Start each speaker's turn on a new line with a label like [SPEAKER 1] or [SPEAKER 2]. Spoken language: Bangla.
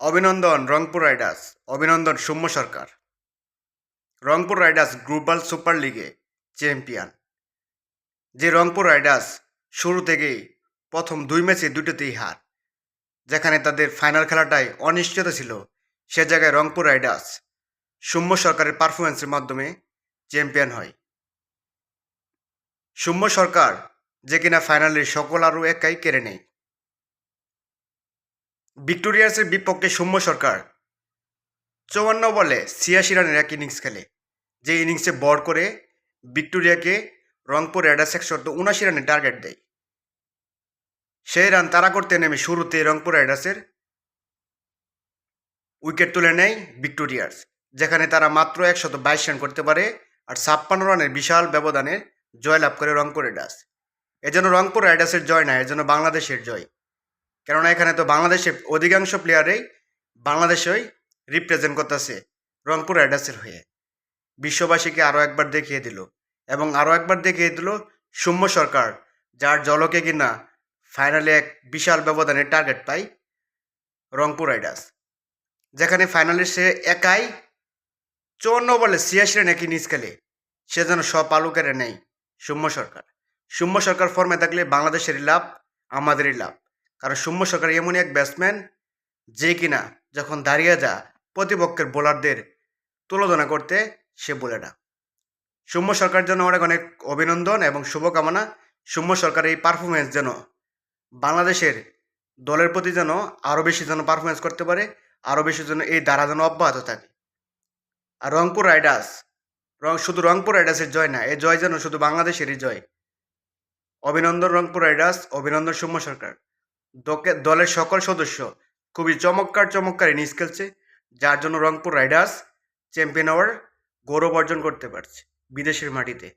[SPEAKER 1] অভিনন্দন, রংপুর রাইডার্স। অভিনন্দন, Soumya Sarkar. Rangpur Riders Global Super লিগে চ্যাম্পিয়ন। যে রংপুর রাইডার্স শুরু থেকেই প্রথম দুই ম্যাচে দুটোতেই হার, যেখানে তাদের ফাইনাল খেলাটায় অনিশ্চয়তা ছিল, সে জায়গায় রংপুর রাইডার্স সৌম্য সরকারের পারফরমেন্সের মাধ্যমে চ্যাম্পিয়ন হয়। সৌম্য সরকার যে কিনা ফাইনালের সকল আরও একাই কেড়ে নেয় ভিক্টোরিয়াসের বিপক্ষে সৌম্য সরকার চৌয়ান্ন বলে ছিয়াশি রানের এক ইনিংস খেলে। যে ইনিংসে বড় করে ভিক্টোরিয়াকে রংপুর রাইডার্স একশত উনাশি রানের টার্গেট দেয়। সেই রান তারা করতে নেমে শুরুতে রংপুর রাইডার্সের উইকেট তুলে নেয় ভিক্টোরিয়ার্স যেখানে তারা মাত্র একশত বাইশ রান করতে পারে আর ছাপ্পান্ন রানের বিশাল ব্যবধানে জয়লাভ করে রংপুর রাইডার্স এজন্য রংপুর রাইডার্সের জয় না, এজন্য বাংলাদেশের জয়। কেননা এখানে তো বাংলাদেশের অধিকাংশ প্লেয়ারেই বাংলাদেশই রিপ্রেজেন্ট করতেছে রংপুর রাইডার্সের হয়ে। বিশ্ববাসীকে আরও একবার দেখিয়ে দিল এবং আরও একবার দেখিয়ে দিল সৌম্য সরকার, যার জলকে কিনা ফাইনালে এক বিশাল ব্যবধানে টার্গেট পায় রংপুর রাইডার্স যেখানে ফাইনালে সে একাই চুয়ান্ন বলে ছিয়াশি রান একই নিজ খেলে, সে যেন সব আলু নেই সৌম্য সরকার। সৌম্য সরকার ফর্মে থাকলে বাংলাদেশেরই লাভ, আমাদেরই লাভ। কারণ সৌম্য সরকার এমনই এক ব্যাটসম্যান যে কিনা যখন দাঁড়িয়ে যা প্রতিপক্ষের বোলারদের তুলনা করতে সে বলে না। সৌম্য সরকার জন্য অনেক অনেক অভিনন্দন এবং শুভকামনা। সৌম্য সরকার এই পারফরমেন্স যেন বাংলাদেশের দলের প্রতি যেন আরও বেশি যেন পারফরমেন্স করতে পারে আরও বেশি যেন এই ধারা যেন অব্যাহত থাকে। আর রংপুর রাইডার্স, রং, শুধু রংপুর রাইডার্সের জয় না এই জয় যেন শুধু বাংলাদেশেরই জয়। অভিনন্দন রংপুর রাইডার্স, অভিনন্দন সৌম্য সরকার। দলের সকল সদস্য খুবই চমৎকার চমৎকার ইনিংস খেলছে, যার জন্য রংপুর রাইডার্স চ্যাম্পিয়ন হওয়ার গৌরব অর্জন করতে পারছে বিদেশের মাটিতে।